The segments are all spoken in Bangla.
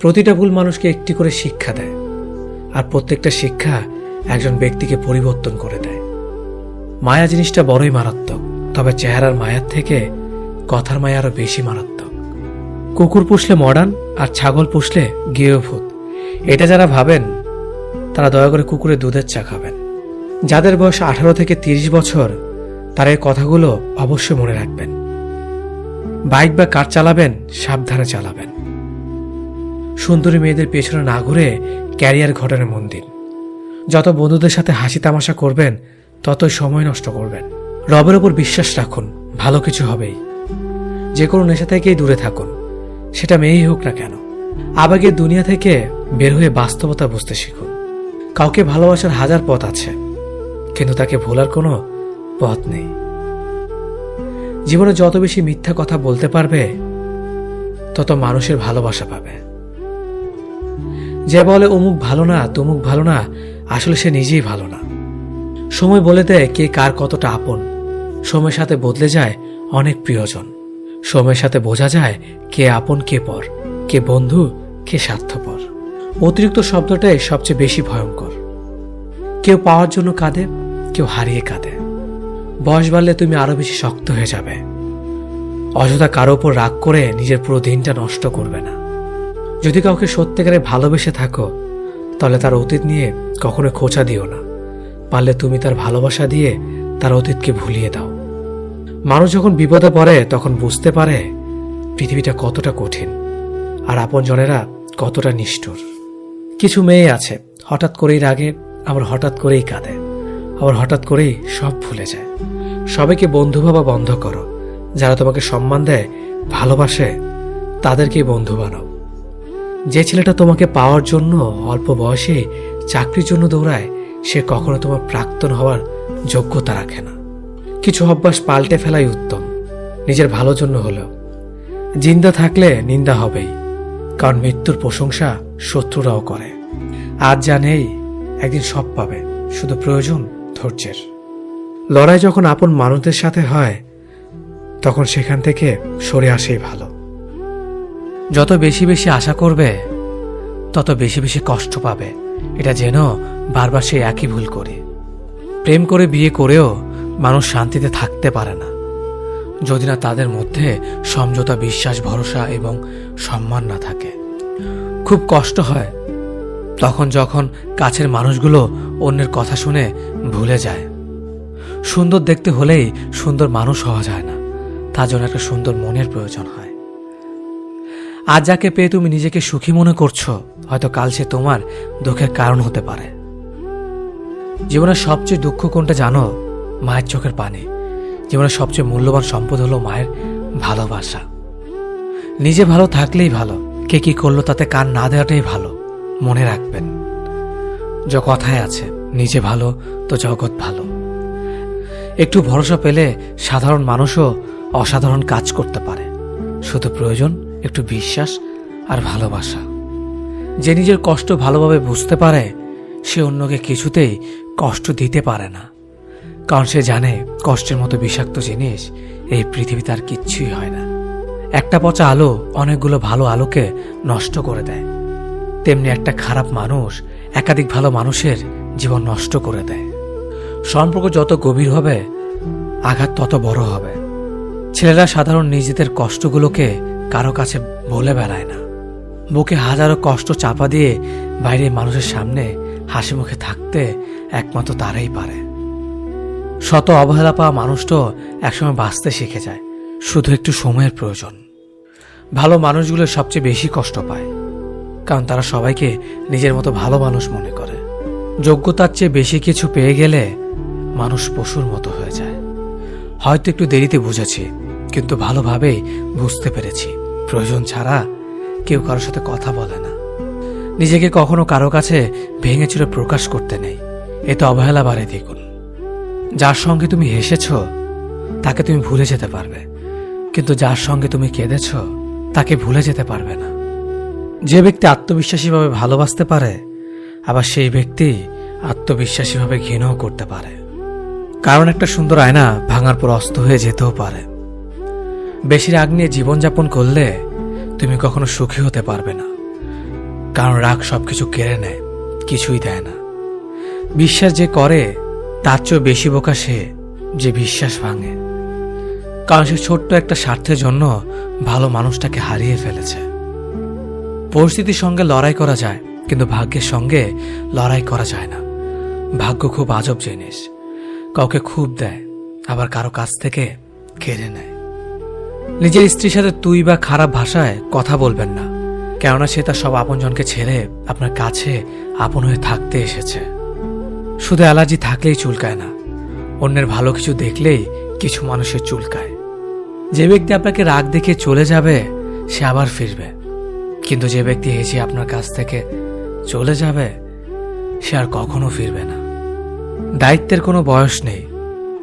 প্রতিটা ভুল মানুষকে একটি করে শিক্ষা দেয়। আর প্রত্যেকটা শিক্ষা একজন ব্যক্তিকে পরিবর্তন করে দেয়। মায়া জিনিসটা বড়ই মারাত্মক, তবে চেহারার মায়ার থেকে কথার মায়া আরও বেশি মারাত্মক। কুকুর পুষলে মডার্ন আর ছাগল পুষলে গৃহভূত। এটা যারা ভাবেন, তারা দয়া করে কুকুরের দুধের চা খাবেন। যাদের বয়স আঠারো থেকে তিরিশ বছর, তারা এই কথাগুলো অবশ্যই মনে রাখবেন। বাইক বা কার চালাবেন, সাবধানে চালাবেন। সুন্দরী মেয়েদের পেছনে না ঘুরে ক্যারিয়ার ঘটনে মন দিন যত বন্ধুদের সাথে হাসি তামাশা করবেন, ততই সময় নষ্ট করবেন। রবের ওপর বিশ্বাস রাখুন, ভালো কিছু হবেই। যে কোনো নেশা থেকেই দূরে থাকুন, সেটা মেয়েই হোক না কেন। আবেগের দুনিয়া থেকে বের হয়ে বাস্তবতা বুঝতে শিখুন। কাউকে ভালোবাসার হাজার পথ আছে, কিন্তু তাকে ভোলার কোনো পথ নেই। জীবনে যত বেশি মিথ্যা কথা বলতে পারবে, তত মানুষের ভালোবাসা পাবে। যে বলে অমুক ভালো না, তমুক ভালো না, আসলে সে নিজেই ভালো না। সময় বলে দেয় কে কার কতটা আপন। সময়ের সাথে বদলে যায় অনেক প্রিয়জন। সময়ের সাথে বোঝা যায় কে আপন, কে পর, কে বন্ধু, কে স্বার্থপর। অতিরিক্ত শব্দটাই সবচেয়ে বেশি ভয়ঙ্কর। কেউ পাওয়ার জন্য কাঁদে, কেউ হারিয়ে কাঁদে। বয়স বাড়লে তুমি আরও বেশি শক্ত হয়ে যাবে। অযথা কারও ওপর রাগ করে নিজের পুরো দিনটা নষ্ট করবে না। যদি কাউকে সত্যিকারে ভালোবেসে থাকো, তাহলে তার অতীত নিয়ে কখনো খোঁচা দিও না। পারলে তুমি তার ভালোবাসা দিয়ে তার অতীতকে ভুলিয়ে দাও। মানুষ যখন বিপদে পড়ে, তখন বুঝতে পারে পৃথিবীটা কতটা কঠিন আর আপনজনেরা কতটা নিষ্ঠুর। কিছু মেয়ে আছে, হঠাৎ করেই রাগে, আবার হঠাৎ করেই কাঁদে, আবার হঠাৎ করেই সব ভুলে যায়। সবাইকে বন্ধু ভাবা বন্ধ করো। যারা তোমাকে সম্মান দেয়, ভালোবাসে, তাদেরকেই বন্ধু বানাও। যে ছেলেটা তোমাকে পাওয়ার জন্য অল্প বয়সে চাকরির জন্য দৌড়ায়, সে কখনো তোমার প্রাক্তন হওয়ার যোগ্যতা রাখে না। কিছু অভ্যাস পাল্টে ফেলাই উত্তম, নিজের ভালো জন্য হলেও। জিন্দা থাকলে নিন্দা হবেই, কারণ মৃত্যুর প্রশংসা শত্রুরাও করে। আজ যা নেই, একদিন সব পাবে, শুধু প্রয়োজন ধৈর্যের। লড়াই যখন আপন মানুষদের সাথে হয়, তখন সেখান থেকে সরে আসেই ভালো। যত বেশি বেশি আশা করবে, তত বেশি বেশি কষ্ট পাবে। এটা যেন বারবার সে একই ভুল করে। প্রেম করে বিয়ে করেও মানুষ শান্তিতে থাকতে পারে না। যদি না তাদের মধ্যে সমঝোতা, বিশ্বাস, ভরসা এবং সম্মান না থাকে। খুব কষ্ট হয় তখন যখন কাছের মানুষগুলো অন্যের কথা শুনে ভুলে যায়। সুন্দর দেখতে হলেই সুন্দর মানুষ হওয়া যায় না। তার জন্য একটা সুন্দর মনের প্রয়োজন হয়। আজ যাকে পেয়ে তুমি নিজেকে সুখী মনে করছ, হয়তো কাল সে তোমার দুঃখের কারণ হতে পারে। জীবনের সবচেয়ে দুঃখ কোনটা জানো? মায়ের চোখের পানি। জীবনের সবচেয়ে মূল্যবান সম্পদ হলো মায়ের ভালোবাসা। নিজে ভালো থাকলেই ভালো, কে কি করল তাতে কান না দেওয়াটাই ভালো, মনে রাখবেন। যে কথায় আছে, নিজে ভালো তো জগৎ ভালো। একটু ভরসা পেলে সাধারণ মানুষও অসাধারণ কাজ করতে পারে। শুধু প্রয়োজন একটু বিশ্বাস আর ভালোবাসা। যে নিজের কষ্ট ভালোভাবে বুঝতে পারে, সে অন্যকে কিছুতেই কষ্ট দিতে পারে না। কারণ সে জানে কষ্টের মতো বিষাক্ত জিনিস এই পৃথিবীতে আর কিচ্ছুই হয় না। একটা পচা আলো অনেকগুলো ভালো আলোকে নষ্ট করে দেয়। তেমনি একটা খারাপ মানুষ একাধিক ভালো মানুষের জীবন নষ্ট করে দেয়। সম্পর্ক যত গভীর হবে, আঘাত তত বড় হবে। ছেলেরা সাধারণ নিজেদের কষ্টগুলোকে কারও কাছে বলে বেড়ায় না। বুকে হাজারো কষ্ট চাপা দিয়ে বাইরে মানুষের সামনে হাসি মুখে থাকতে একমাত্র তারাই পারে। শত অবহেলা পাওয়া মানুষটাও একসময় বাঁচতে শিখে যায়, শুধু একটু সময়ের প্রয়োজন। ভালো মানুষগুলো সবচেয়ে বেশি কষ্ট পায়, কারণ তারা সবাইকে নিজের মতো ভালো মানুষ মনে করে। যোগ্যতার চেয়ে বেশি কিছু পেয়ে গেলে মানুষ পশুর মতো হয়ে যায়। হয়তো একটু দেরিতে বুঝেছি কিন্তু ভালোভাবে বুঝতে পেরেছি। প্রয়োজন ছাড়া কেউ কারোর সাথে কথা বলে না। নিজেকে কখনো কারও কাছে ভেঙে চুরে প্রকাশ করতে নেই। এতে অবহেলা বাড়ে, দেখুন। যার সঙ্গে তুমি হেসেছ, তাকে তুমি ভুলে যেতে পারবে। কিন্তু যার সঙ্গে তুমি কেঁদেছ, তাকে ভুলে যেতে পারবে না। যে ব্যক্তি আত্মবিশ্বাসীভাবে ভালোবাসতে পারে, আবার সেই ব্যক্তি আত্মবিশ্বাসীভাবে ঘৃণাও করতে পারে। কারণ একটা সুন্দর আয়না ভাঙার পর অস্ত হয়ে যেতেও পারে। বেশি রাগ নিয়ে জীবনযাপন করলে তুমি কখনো সুখী হতে পারবে না। কারণ রাগ সবকিছু কেড়ে নেয়, কিছুই দেয় না। বিশ্বাস যে করে, তার চেয়েও বেশি বোকা সে যে বিশ্বাস ভাঙে। কারণ সে ছোট্ট একটা স্বার্থের জন্য ভালো মানুষটাকে হারিয়ে ফেলেছে। পরিস্থিতির সঙ্গে লড়াই করা যায়, কিন্তু ভাগ্যের সঙ্গে লড়াই করা যায় না। ভাগ্য খুব আজব জিনিস। কাউকে খুব দেয়, আবার কারও কাছ থেকে কেড়ে নেয়। নিজের স্ত্রীর সাথে তুই বা খারাপ ভাষায় কথা বলবেন না। কেননা সে তার সব আপনজনকে ছেড়ে আপনার কাছে আপন হয়ে থাকতে এসেছে। শুধু অ্যালার্জি থাকলেই চুলকায় না, অন্যের ভালো কিছু দেখলেই কিছু মানুষের চুলকায়। যে ব্যক্তি আপনাকে রাগ দেখে চলে যাবে, সে আবার ফিরবে। কিন্তু যে ব্যক্তি হেসে আপনার কাছ থেকে চলে যাবে, সে আর কখনো ফিরবে না। দায়িত্বের কোনো বয়স নেই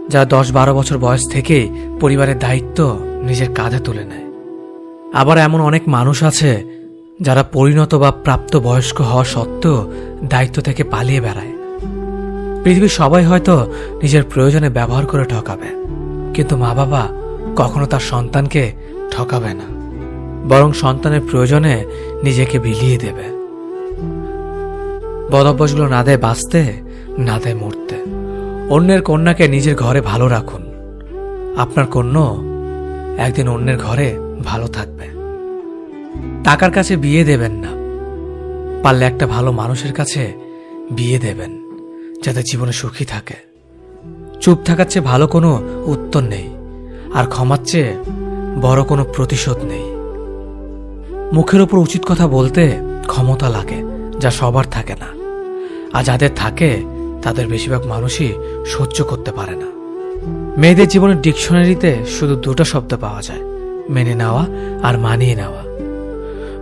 যা দশ বারো বছর বয়স থেকেই পরিবারের দায়িত্ব নিজের কাঁধে তুলে নেয়। আবার এমন অনেক মানুষ আছে যারা পরিণত বা প্রাপ্ত বয়স্ক হওয়া সত্ত্বেও দায়িত্ব থেকে পালিয়ে বেড়ায়। পৃথিবীর সবাই হয়তো নিজের প্রয়োজনে ব্যবহার করে ঠকাবে, কিন্তু মা বাবা কখনো তার সন্তানকে ঠকাবে না, বরং সন্তানের প্রয়োজনে নিজেকে বিলিয়ে দেবে। বদভ্যাসগুলো না দেয় বাঁচতে, না দেয় মরতে। অন্যের কন্যাকে নিজের ঘরে ভালো রাখুন। আপনার কন্যা একদিন অন্যের ঘরে ভালো থাকবে। টাকার কাছে বিয়ে দেবেন না। পারলে একটা ভালো মানুষের কাছে বিয়ে দেবেন, যাতে জীবনে সুখী থাকে। চুপ থাকার চেয়ে ভালো কোনো উত্তর নেই, আর ক্ষমার চেয়ে বড় কোনো প্রতিশোধ নেই। মুখের ওপর উচিত কথা বলতে ক্ষমতা লাগে, যা সবার থাকে না। আর যাদের থাকে তাদের বেশিরভাগ মানুষই সহ্য করতে পারে না। মেয়েদের জীবনের ডিকশনারিতে শুধু দুটো শব্দ পাওয়া যায়, মেনে নেওয়া আর মানিয়ে নেওয়া।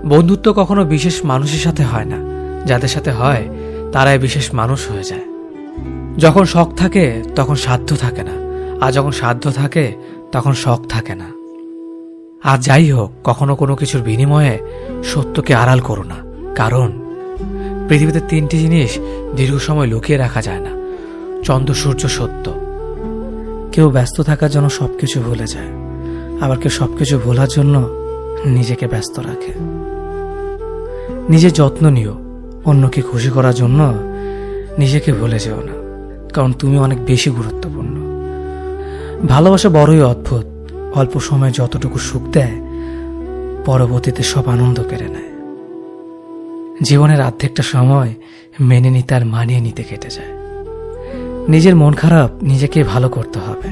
বন্ধুত্ব কখনো বিশেষ মানুষের সাথে হয় না, যাদের সাথে হয় তারাই বিশেষ মানুষ হয়ে যায়। যখন শখ থাকে, তখন সাধ্য থাকে না, আর যখন সাধ্য থাকে, তখন শখ থাকে না। আর যাই হোক, কখনো কোনো কিছুর বিনিময়ে সত্যকে আড়াল করো না, কারণ পৃথিবীতে তিনটি জিনিস দীর্ঘ সময় লুকিয়ে রাখা যায় না। চন্দ্র, সূর্য, সত্য। কেউ ব্যস্ত থাকার জন্য সবকিছু ভুলে যায়। আবার কেউ সবকিছু ভোলার জন্য নিজেকে ব্যস্ত রাখে। নিজের যত্ন নিও, অন্যকে খুশি করার জন্য নিজেকে ভুলে যেও না, কারণ তুমি অনেক বেশি গুরুত্বপূর্ণ। ভালোবাসা বড়ই অদ্ভুত। অল্প সময় যতটুকু সুখ দেয়, পরবর্তীতে সব আনন্দ কেড়ে নেয়। জীবনের অর্ধেকটা সময় মেনে নিতে আর মানিয়ে নিতে কেটে যায়। নিজের মন খারাপ নিজেকে ভালো করতে হবে,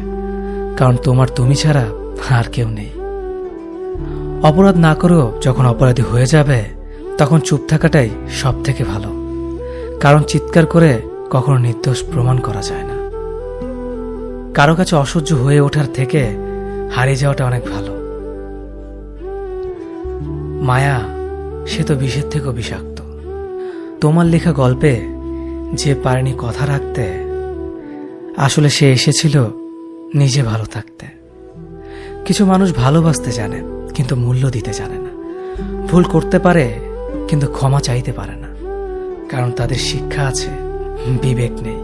কারণ তোমার তুমি ছাড়া আর কেউ নেই। অপরাধ না করেও যখন অপরাধী হয়ে যাবে, তখন চুপ থাকাটাই সব থেকে ভালো, কারণ চিৎকার করে কখনো নির্দোষ প্রমাণ করা যায় না। কারও কাছে অসহ্য হয়ে ওঠার থেকে হারিয়ে যাওয়াটা অনেক ভালো। মায়া, সে তো বিষের থেকেও বিষাক্ত। তোমার লেখা গল্পে যে পারেনি কথা রাখতে, আসলে সে এসেছিল নিজে ভালো থাকতে। কিছু মানুষ ভালোবাসতে জানে, কিন্তু মূল্য দিতে জানে না। ভুল করতে পারে, কিন্তু ক্ষমা চাইতে পারে না। কারণ তাদের শিক্ষা আছে, বিবেক নেই।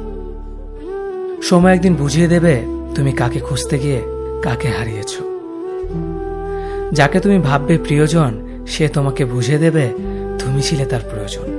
সময় একদিন বুঝিয়ে দেবে, তুমি কাকে খুঁজতে গিয়ে কাকে হারিয়েছ। যাকে তুমি ভাববে প্রিয়জন, সে তোমাকে বুঝিয়ে দেবে, তুমি ছিলে তার প্রয়োজন।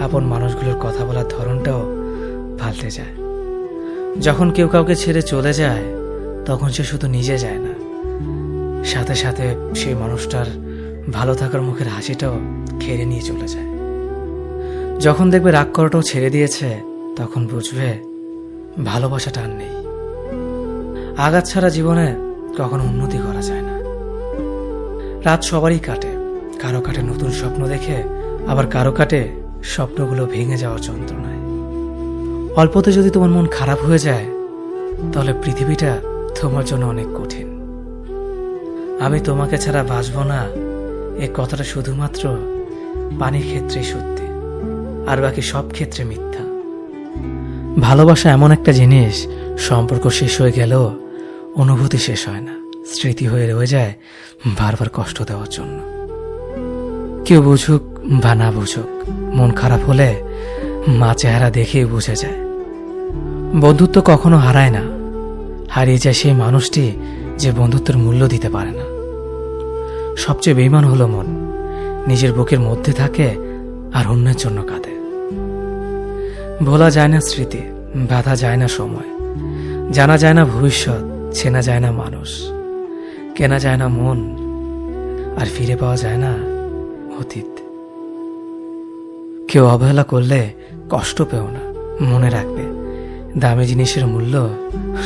আপন মানুষগুলোর কথা বলার ধরনটাও পাল্টে যায়। যখন কেউ কাউকে ছেড়ে চলে যায়, তখন সে শুধু নিজে যায় না। সাথে সাথে সেই মানুষটার ভালো থাকার মুখের হাসিটাও খেড়ে নিয়ে চলে যায়। যখন দেখবে রাগ করাটাও ছেড়ে দিয়েছে, তখন বুঝবে ভালোবাসাটা আর নেই। আঘাত ছাড়া জীবনে কখনো উন্নতি করা যায় না। রাত সবারই কাটে। কারও কাটে নতুন স্বপ্ন দেখে, আবার কারও কাটে স্বপ্নগুলো ভেঙে যাওয়ার যন্ত্রণায়। অল্পতে যদি তোমার মন খারাপ হয়ে যায়, তাহলে পৃথিবীটা তোমার জন্য অনেক কঠিন। আমি তোমাকে ছাড়া বাঁচব না, এ কথাটা শুধুমাত্র পানির ক্ষেত্রেই সত্যি, আর বাকি সব ক্ষেত্রে মিথ্যা। ভালোবাসা এমন একটা জিনিস, সম্পর্ক শেষ হয়ে গেলেও অনুভূতি শেষ হয় না, স্মৃতি হয়ে রয়ে যায় বারবার কষ্ট দেওয়ার জন্য। কেউ বুঝুক বা না বুঝুক, মন খারাপ হলে মা চেহারা দেখেই বুঝে যায়। বন্ধুত্ব কখনো হারায় না। হারিয়ে যায় সেই মানুষটি যে বন্ধুত্বের মূল্য দিতে পারে না। সবচেয়ে বেইমান হলো মন। নিজের বুকের মধ্যে থাকে আর অন্যের জন্য কাঁদে। ভোলা যায় না স্মৃতি, বাধা যায় না সময়। জানা যায় না ভবিষ্যৎ, চেনা যায় না মানুষ। কেনা যায় না মন, আর ফিরে পাওয়া যায় না অতীত। কেউ অবহেলা করলে কষ্ট পেও না, মনে রাখবে। দামি জিনিসের মূল্য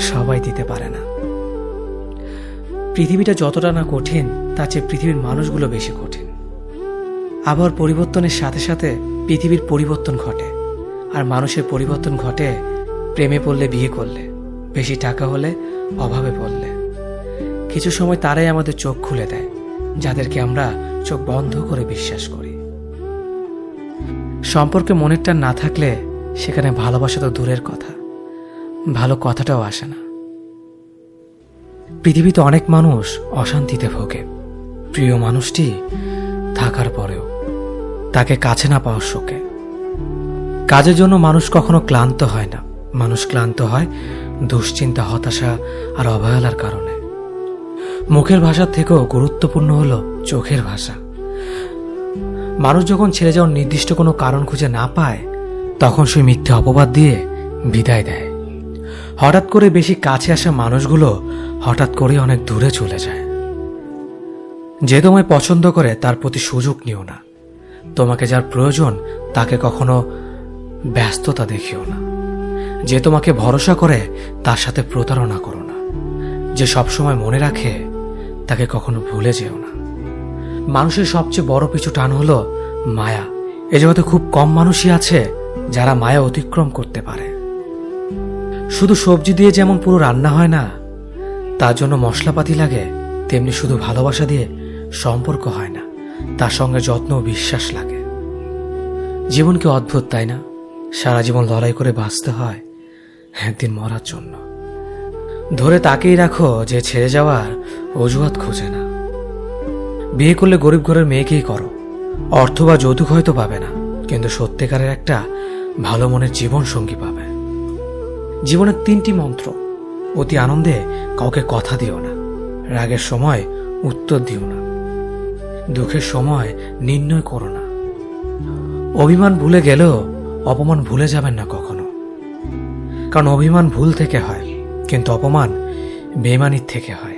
সবাই দিতে পারে না। পৃথিবীটা যতটা না কঠিন, তার চেয়ে পৃথিবীর মানুষগুলো বেশি কঠিন। আবহাওয়ার পরিবর্তনের সাথে সাথে পৃথিবীর পরিবর্তন ঘটে। আর মানুষের পরিবর্তন ঘটে প্রেমে পড়লে, বিয়ে করলে। বেশি টাকা হলে, অভাবে পড়লে। কিছু সময় তারাই আমাদের চোখ খুলে দেয়, যাদেরকে আমরা চোখ বন্ধ করে বিশ্বাস করি। সম্পর্কে মনের টান না থাকলে সেখানে ভালোবাসা তো দূরের কথা। ভালো কথাটাও আসে না। পৃথিবীতে অনেক মানুষ অশান্তিতে ভোগে। প্রিয় মানুষটি থাকার পরেও তাকে কাছে না পাওয়ার শোকে। কাজের জন্য মানুষ কখনো ক্লান্ত হয় না। মানুষ ক্লান্ত হয় দুশ্চিন্তা, হতাশা আর অবহেলার কারণে। মুখের ভাষার থেকেও গুরুত্বপূর্ণ হলো চোখের ভাষা। মানুষ যখন ছেড়ে যাওয়ার নির্দিষ্ট কোনো কারণ খুঁজে না পায়, তখন সে মিথ্যে অপবাদ দিয়ে বিদায় দেয়। হঠাৎ করে বেশি কাছে আসা মানুষগুলো হঠাৎ করে অনেক দূরে চলে যায়। যে তোমায় পছন্দ করে তার প্রতি সুযোগ নিও না। তোমাকে যার প্রয়োজন, তাকে কখনো ব্যস্ততা দেখিও না। যে তোমাকে ভরসা করে, তার সাথে প্রতারণা করো না। যে সবসময় মনে রাখে তাকে কখনো ভুলে যেও না। মানুষের সবচেয়ে বড় পিছু টান হলো মায়া। এ জগতে খুব কম মানুষই আছে যারা মায়া অতিক্রম করতে পারে। শুধু সবজি দিয়ে যেমন পুরো রান্না হয় না, তার জন্য মশলাপাতি লাগে, তেমনি শুধু ভালোবাসা দিয়ে সম্পর্ক হয় না, তার সঙ্গে যত্ন ও বিশ্বাস লাগে। জীবনকে অদ্ভুত, তাই না? সারা জীবন লড়াই করে বাঁচতে হয় একদিন মরার জন্য। ধরে তাকেই রাখো যে ছেড়ে যাওয়ার অজুহাত খোঁজে না। বিয়ে করলে গরিব ঘরের মেয়েকেই করো। অর্থ বা যৌতুক হয়তো পাবে না, কিন্তু সত্যিকারের একটা ভালো মনের জীবন সঙ্গী পাবে। জীবনের তিনটি মন্ত্র। অতি আনন্দে কাউকে কথা দিও না, রাগের সময় উত্তর দিও না, দুঃখের সময় নির্ণয় করো না। অভিমান ভুলে গেলেও অপমান ভুলে যাবেন না কখনো। কারণ অভিমান ভুল থেকে হয়। কিন্তু অপমান বেমানির থেকে হয়।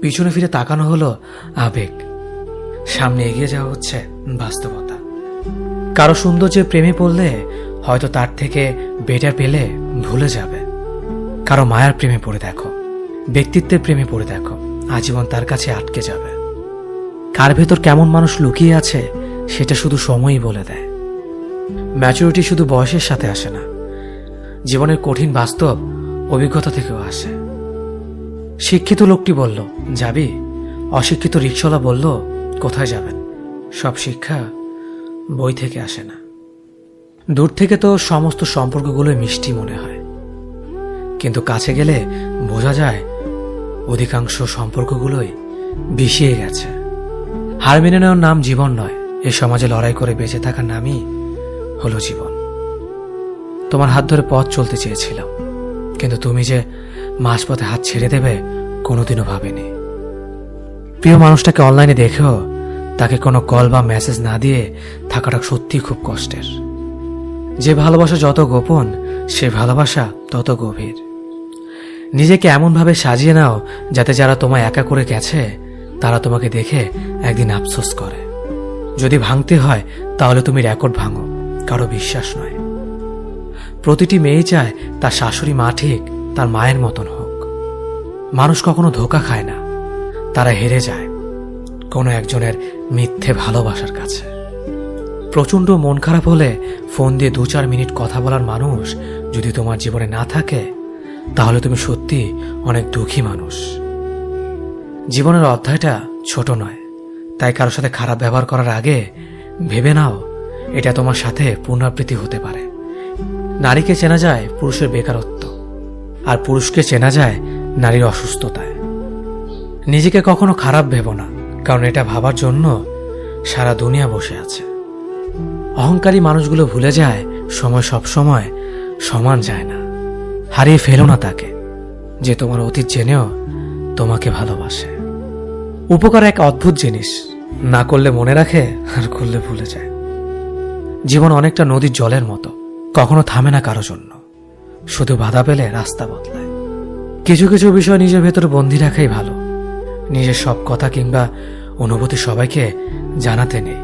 পিছনে ফিরে তাকানো হলো আবেগ। সামনে এগিয়ে যাওয়া হচ্ছে বাস্তবতা। কারও সৌন্দর্যের প্রেমে পড়লে হয়তো তার থেকে বেটার পেলে ভুলে যাবে। কারও মায়ার প্রেমে পড়ে দেখো। ব্যক্তিত্বের প্রেমে পড়ে দেখো। আজীবন তার কাছে আটকে যাবে। কার ভেতর কেমন মানুষ লুকিয়ে আছে, সেটা শুধু সময়ই বলে দেয়। ম্যাচুরিটি শুধু বয়সের সাথে আসে না। জীবনের কঠিন বাস্তব অভিজ্ঞতা থেকেও আসে। শিক্ষিত লোকটি বলল, যাবি? অশিক্ষিত রিক্সলা বলল, কোথায় যাবেন? সব শিক্ষা বই থেকে আসে না। দূর থেকে তো সমস্ত সম্পর্কগুলোই মিষ্টি মনে হয়। কিন্তু কাছে গেলে বোঝা যায়, অধিকাংশ সম্পর্কগুলোই বিষিয়ে গেছে। হার মেনে নেওয়ার নাম জীবন নয়, এ সমাজে লড়াই করে বেঁচে থাকার নামই হলো জীবন। তোমার হাত ধরে পথ চলতে চেয়েছিলাম। কিন্তু তুমি যে মাঝপথে হাত ছেড়ে দেবে, কোনোদিনও ভাবিনি। প্রিয় মানুষটাকে অনলাইনে দেখেও তাকে কোনো কল বা মেসেজ না দিয়ে থাকাটা সত্যি খুব কষ্টের। যে ভালোবাসা যত গোপন, সে ভালোবাসা তত গভীর। নিজেকে এমনভাবে সাজিয়ে নাও যাতে যারা তোমায় একা করে গেছে, তারা তোমাকে দেখে একদিন আফসোস করে। যদি ভাঙতে হয়, তাহলে তুমি রেকর্ড ভাঙো, কারও বিশ্বাস নয়। প্রতিটি মেয়ে চায় তার শাশুড়ি মা ঠিক, তার মায়ের মতন হোক। মানুষ কখনো ধোকা খায় না। তারা হেরে যায় কোনো একজনের মিথ্যে ভালোবাসার কাছে। প্রচণ্ড মন খারাপ হলে ফোন দিয়ে দু চার মিনিট কথা বলার মানুষ যদি তোমার জীবনে না থাকে, তাহলে তুমি সত্যি অনেক দুঃখী মানুষ। জীবনের অধ্যায়টা ছোট নয়, তাই কারোর সাথে খারাপ ব্যবহার করার আগে ভেবে নাও, এটা তোমার সাথে পুনরাবৃত্তি হতে পারে। নারীকে চেনা যায় পুরুষের বেকারত্ব, আর পুরুষকে চেনা যায় নারীর অসুস্থতায়। নিজেকে কখনো খারাপ ভেবো না, কারণ এটা ভাবার জন্য সারা দুনিয়া বসে আছে। অহংকারী মানুষগুলো ভুলে যায়, সময় সব সময় সমান যায় না। হারিয়ে ফেলো না তাকে, যে তোমার অতীত জেনেও তোমাকে ভালোবাসে। উপকার এক অদ্ভুত জিনিস, না করলে মনে রাখে আর করলে ভুলে যায়। জীবন অনেকটা নদীর জলের মতো। কখনো থামে না কারও জন্য। শুধু বাধা পেলে রাস্তা বদলায়। কিছু কিছু বিষয় নিজের ভেতর বন্দি রাখাই ভালো। নিজের সব কথা কিংবা অনুভূতি সবাইকে জানাতে নেই।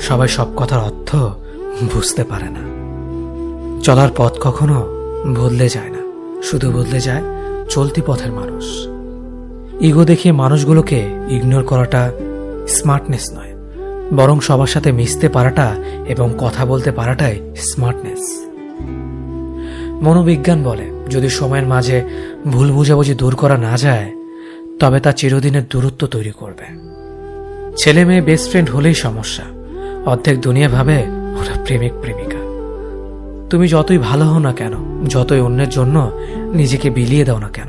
সবাই সব কথার অর্থ বুঝতে পারে না। চলার পথ কখনো বদলে যায় না। শুধু বদলে যায় চলতি পথের মানুষ। ইগো দেখিয়ে মানুষগুলোকে ইগনোর করাটা স্মার্টনেস নয়। বরং সবার সাথে মিশতে পারাটা এবং কথা বলতে পারাটাই স্মার্টনেস। মনোবিজ্ঞান বলে, যদি সময়ের মাঝে ভুল বুঝাবুঝি দূর করা না যায়, তবে তা চিরদিনের দূরত্ব তৈরি করবে। ছেলে মেয়ে বেস্ট ফ্রেন্ড হলেই সমস্যা। অর্ধেক দুনিয়া ভাবে ওরা প্রেমিক, প্রেমিকা। তুমি যতই ভালো হও না কেন, যতই অন্যের জন্য নিজেকে বিলিয়ে দাও না কেন,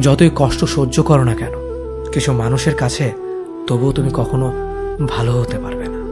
যতই কষ্ট সহ্য করো না কেন, কিছু মানুষের কাছে তবুও তুমি কখনো ভালো হতে পারবে না।